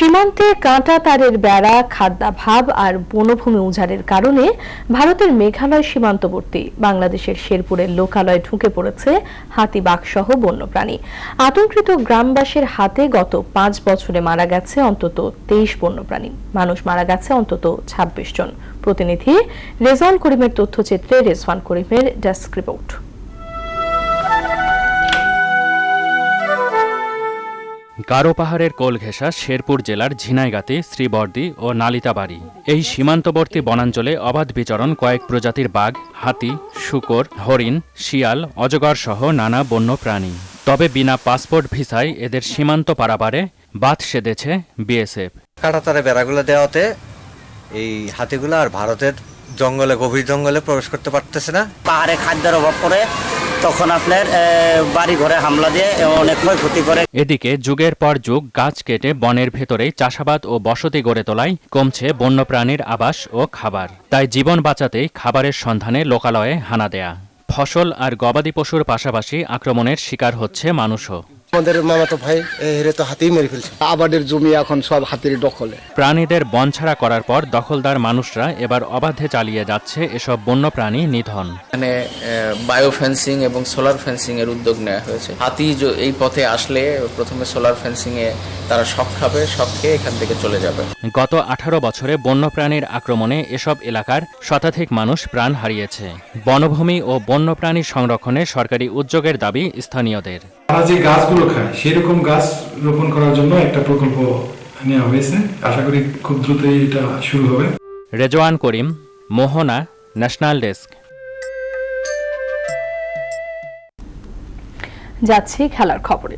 সীমান্তে কাঁটা তারের বেড়া, খাদ্যাভাব আর বনভূমি উজাড়ের কারণে ভারতের মেঘালয় সীমান্তবর্তী বাংলাদেশের শেরপুরের লোকালয়ে ঢুকে পড়েছে হাতি বাঘসহ বন্যপ্রাণী। আতঙ্কিত গ্রামবাসীর হাতে গত পাঁচ বছরে মারা গেছে অন্তত তেইশ বন্যপ্রাণী। মানুষ মারা গেছে অন্তত ছাব্বিশ জন। প্রতিনিধি রেজওয়ান করিমের তথ্যচিত্রে রেজওয়ান করিমের ডেস্ক রিপোর্ট। গারো পাহাড়ের কোল ঘেঁষা শেরপুর জেলার ঝিনাইগাতি শ্রীবর্দি ও নালিতাবাড়ি। এই সীমান্তবর্তী বনাঞ্চলে অবাধ বিচরণ কয়েক প্রজাতির বাঘ হাতি শুকর হরিণ শিয়াল অজগর সহ নানা বন্য প্রাণী তবে বিনা পাসপোর্ট ভিসায় এদের সীমান্ত পারাপারে বাদ সেধেছে বিএসএফ। কাঁটাতারে বেড়াগুলো দেওয়াতে এই হাতিগুলো আর ভারতের জঙ্গলে গভীর জঙ্গলে প্রবেশ করতে পারতেছে না। পাহাড়ে খাদ্যের অভাব পড়ে তখন আপনার বাড়ি ঘরে হামলা দিয়ে অনেক ক্ষয়ক্ষতি করে। এদিকে যুগের পর যুগ গাছ কেটে বনের ভেতরেই চাষাবাদ ও বসতি গড়ে তোলায় কমছে বন্যপ্রাণীর আবাস ও খাবার। তাই জীবন বাঁচাতেই খাবারের সন্ধানে লোকালয়ে হানা দেয়া। ফসল আর গবাদি পশুর পাশাপাশি আক্রমণের শিকার হচ্ছে মানুষও। আমাদের মামাতো ভাই হেরে তো হাতেই মেরে ফেলছে। আবাদের জমি এখন সব হাতের দখলে। প্রাণীদের বনছাড়া করার পর দখলদার মানুষরা এবার অবাধে চালিয়ে যাচ্ছে এসব বন্যপ্রাণী নিধন। এখানে বায়ো ফেন্সিং এবং সোলার ফেন্সিং এর উদ্যোগ নেওয়া হয়েছে। হাতি এই পথে আসলে প্রথমে সোলার ফেন্সিং এ তারা শখ খাবে শখ খেয়ে এখান থেকে চলে যাবে। গত আঠারো বছরে বন্যপ্রাণীর আক্রমণে এসব এলাকার শতাধিক মানুষ প্রাণ হারিয়েছে। বনভূমি ও বন্যপ্রাণী সংরক্ষণে সরকারি উদ্যোগের দাবি স্থানীয়দের। তারা যে গাছগুলো খায় সেরকম গাছ রোপণ করার জন্য একটা প্রকল্প নেওয়া হয়েছে। আশা করি খুব দ্রুতই এটা শুরু হবে। Rezwan Karim Mohona national desk. যাচ্ছি খেলার খবরে।